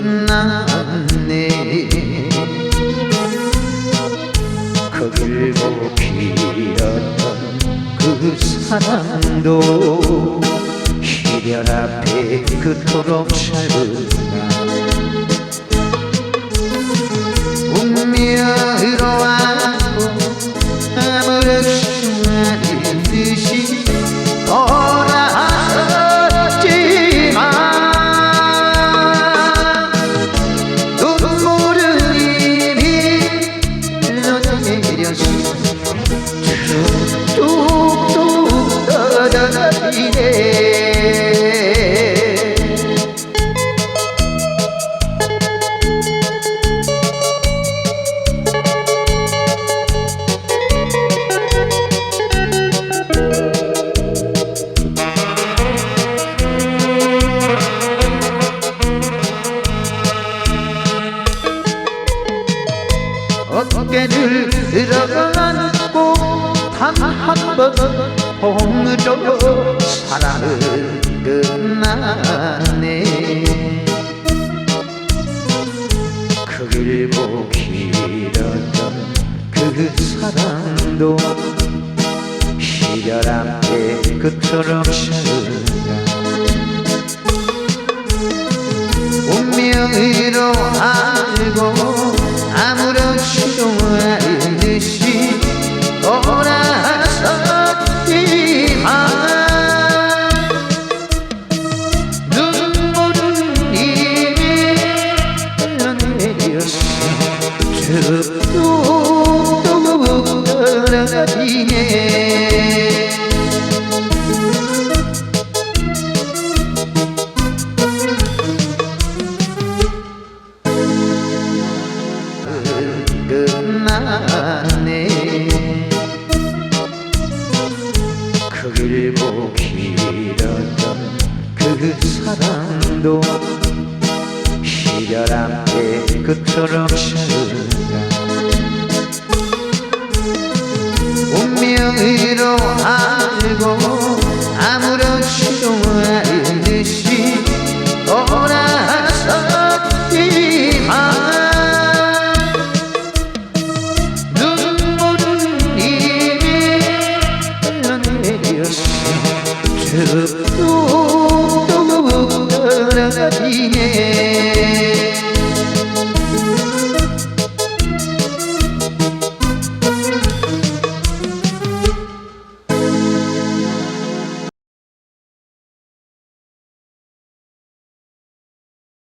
만났네. 그 길고 피었던 그 사랑도 시련 앞에 그토록 살구나. 운명 떨어지네 어깨를 들어안고 단한번 홈으로 사랑은 끝나네. 그 길고 길었던 그 사랑도 이별 앞에 그토록 짧은가 운명으로 알고 아무 떨어지네 끝나네. 그 길고 길었던 그 사랑도 앞에 그토록 짧 운명으로 알고 아무렇